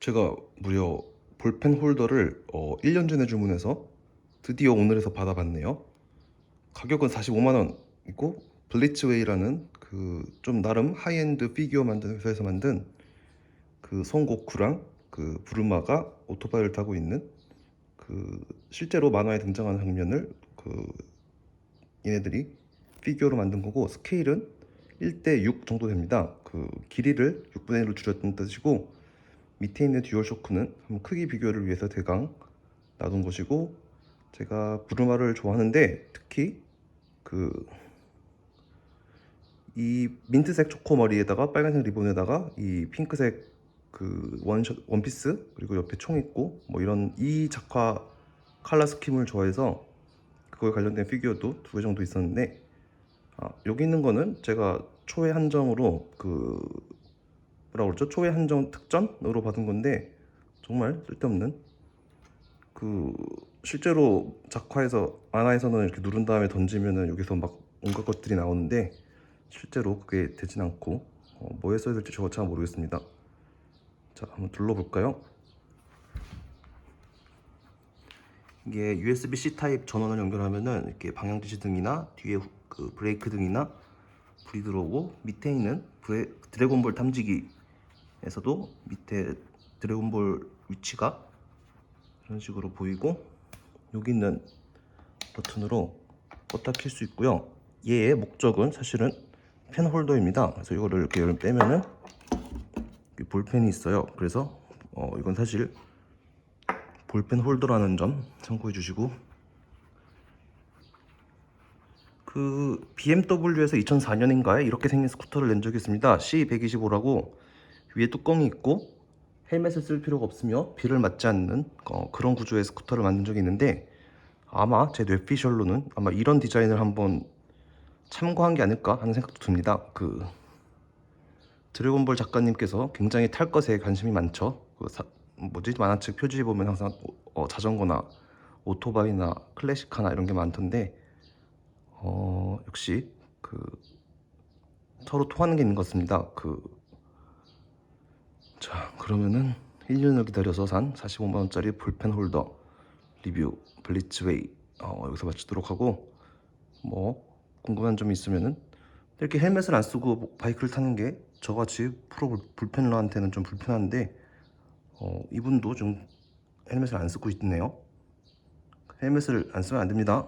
제가 무려 볼펜 홀더를 어, 1년 전에 주문해서 드디어 오늘에서 받아봤네요. 가격은 45만 원이고 블리츠웨이라는 그 좀 나름 하이엔드 피규어 만드는 회사에서 만든 그 손고쿠랑 그 부르마가 오토바이를 타고 있는 그 실제로 만화에 등장하는 장면을 그 얘네들이 피규어로 만든 거고 스케일은 1대 6 정도 됩니다. 그 길이를 6분의 1로 줄였다는 뜻이고 밑에 있는 듀얼 쇼크는 한번 크기 비교를 위해서 대강 놔둔 것이고 제가 부르마를 좋아하는데 특히 그 이 민트색 초코 머리에다가 빨간색 리본에다가 이 핑크색 그 원셔, 원피스 그리고 옆에 총 있고 뭐 이런 이 작화 컬러 스킴을 좋아해서 그거에 관련된 피규어도 두 개 정도 있었는데 아, 여기 있는 거는 제가 초회 한정으로 그 뭐라 그러죠? 초회 한정 특전으로 받은 건데 정말 쓸데없는 그 실제로 작화에서 만화에서는 이렇게 누른 다음에 던지면은 여기서 막 온갖 것들이 나오는데 실제로 그게 되진 않고 어, 뭐에 써야 될지 저거 잘 모르겠습니다. 자 한번 둘러볼까요? 이게 USB-C 타입 전원을 연결하면은 이렇게 방향 지시 등이나 뒤에 후- 그 브레이크 등이나 불이 들어오고 밑에 있는 브레, 드래곤볼 탐지기 에서도 밑에 드래곤볼 위치가 이런 식으로 보이고 여기 있는 버튼으로 껐다 킬 수 있고요. 얘의 목적은 사실은 펜 홀더입니다. 그래서 이거를 이렇게 빼면은 볼펜이 있어요. 그래서 어, 이건 사실 볼펜 홀더라는 점 참고해 주시고 그 BMW에서 2004년인가에 이렇게 생긴 스쿠터를 낸 적이 있습니다. C125라고 위에 뚜껑이 있고 헬멧을 쓸 필요가 없으며 비를 맞지 않는 어, 그런 구조의 스쿠터를 만든 적이 있는데 아마 제 뇌피셜로는 아마 이런 디자인을 한번 참고한 게 아닐까 하는 생각도 듭니다. 그 드래곤볼 작가님께서 굉장히 탈 것에 관심이 많죠. 그 사- 뭐지 만화책 표지에 보면 항상 어, 자전거나 오토바이나 클래식카나 이런 게 많던데 어, 역시 그 서로 통하는 게 있는 것 같습니다. 그 자, 그러면은 1년을 기다려서 산 45만 원짜리 볼펜 홀더 리뷰 블리츠웨이 어, 여기서 마치도록 하고 뭐 궁금한 점이 있으면은 이렇게 헬멧을 안 쓰고 바이크를 타는 게 저같이 프로 불- 불펜러한테는 좀 불편한데 어, 이분도 좀 헬멧을 안 쓰고 있네요. 헬멧을 안 쓰면 안 됩니다.